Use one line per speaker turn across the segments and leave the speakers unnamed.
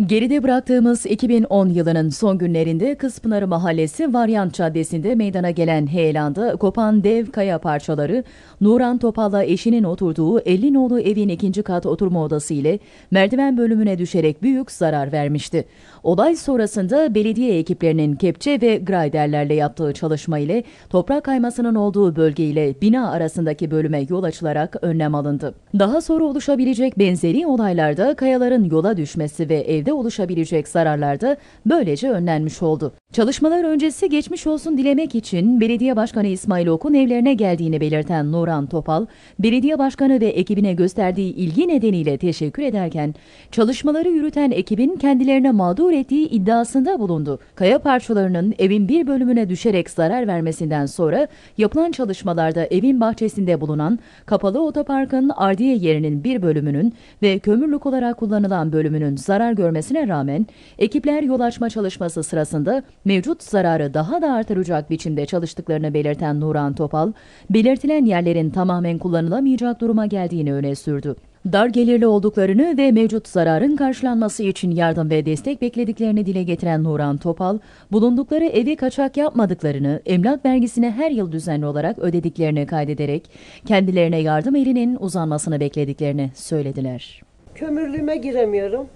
Geride bıraktığımız 2010 yılının son günlerinde Kızpınarı Mahallesi Varyant Caddesi'nde meydana gelen heyelanda kopan dev kaya parçaları Nuran Topal'la eşinin oturduğu 50 nolu evin ikinci kat oturma odası ile merdiven bölümüne düşerek büyük zarar vermişti. Olay sonrasında belediye ekiplerinin kepçe ve grayderlerle yaptığı çalışma ile toprak kaymasının olduğu bölge ile bina arasındaki bölüme yol açılarak önlem alındı. Daha sonra oluşabilecek benzeri olaylarda kayaların yola düşmesi ve evde oluşabilecek zararlarda böylece önlenmiş oldu. Çalışmalar öncesi geçmiş olsun dilemek için Belediye Başkanı İsmail Ok'un evlerine geldiğini belirten Nuran Topal, belediye başkanı ve ekibine gösterdiği ilgi nedeniyle teşekkür ederken, çalışmaları yürüten ekibin kendilerine mağdur ettiği iddiasında bulundu. Kaya parçalarının evin bir bölümüne düşerek zarar vermesinden sonra yapılan çalışmalarda evin bahçesinde bulunan kapalı otoparkın ardiye yerinin bir bölümünün ve kömürlük olarak kullanılan bölümünün zarar görmesine rağmen ekipler yol açma çalışması sırasında mevcut zararı daha da artıracak biçimde çalıştıklarını belirten Nuran Topal, belirtilen yerlerin tamamen kullanılamayacak duruma geldiğini öne sürdü. Dar gelirli olduklarını ve mevcut zararın karşılanması için yardım ve destek beklediklerini dile getiren Nuran Topal, bulundukları evi kaçak yapmadıklarını, emlak vergisini her yıl düzenli olarak ödediklerini kaydederek kendilerine yardım elinin uzanmasını beklediklerini söylediler.
Kömürlüğüme giremiyorum.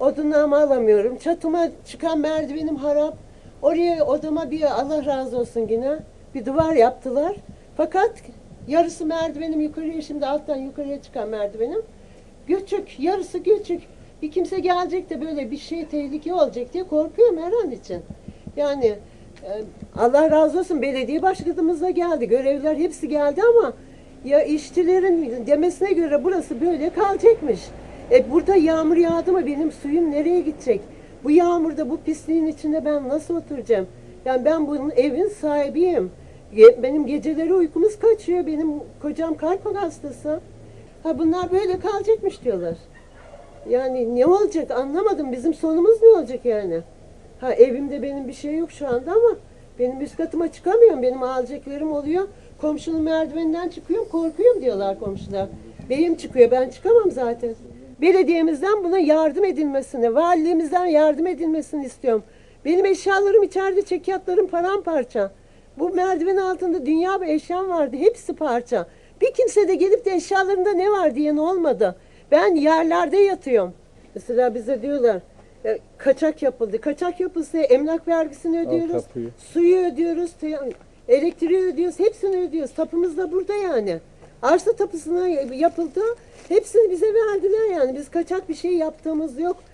Odunlarımı alamıyorum. Çatıma çıkan merdivenim harap. Oraya odama bir Allah razı olsun yine bir duvar yaptılar. Fakat yarısı merdivenim yukarıya şimdi alttan yukarıya çıkan merdivenim. Göçük, yarısı göçük. Bir kimse gelecek de böyle bir şey tehlike olacak diye korkuyorum her an için. Yani e, Allah razı olsun belediye başkanımız da geldi. Görevliler hepsi geldi ama ya işçilerin demesine göre burası böyle kalacakmış. E burada yağmur yağdı mı benim suyum nereye gidecek? Bu yağmurda bu pisliğin içinde ben nasıl oturacağım? Yani ben bunun evin sahibiyim. Benim geceleri uykumuz kaçıyor. Benim kocam kalp hastası. Ha bunlar böyle kalacakmış diyorlar. Yani ne olacak anlamadım. Bizim sonumuz ne olacak yani? Ha evimde benim bir şey yok şu anda ama benim üst katıma çıkamıyorum. Benim alacaklarım oluyor. Komşunun merdiveninden çıkıyorum korkuyorum diyorlar komşular. Beyim çıkıyor ben çıkamam zaten. Belediyemizden buna yardım edilmesini, valiliğimizden yardım edilmesini istiyorum. Benim eşyalarım içeride çekyatlarım paramparça. Bu merdiven altında dünya bir eşyam vardı. Hepsi parça. Bir kimse de gelip de eşyalarında ne var diyen olmadı. Ben yerlerde yatıyorum. Mesela bize diyorlar e, kaçak yapıldı. Kaçak yapılsa emlak vergisini ödüyoruz. Suyu ödüyoruz. elektriği ödüyoruz. Hepsini ödüyoruz. Tapımız da burada yani. Arsa tapısına yapıldı. Hepsini bize verdiler yani. Biz kaçak bir şey yaptığımız yok.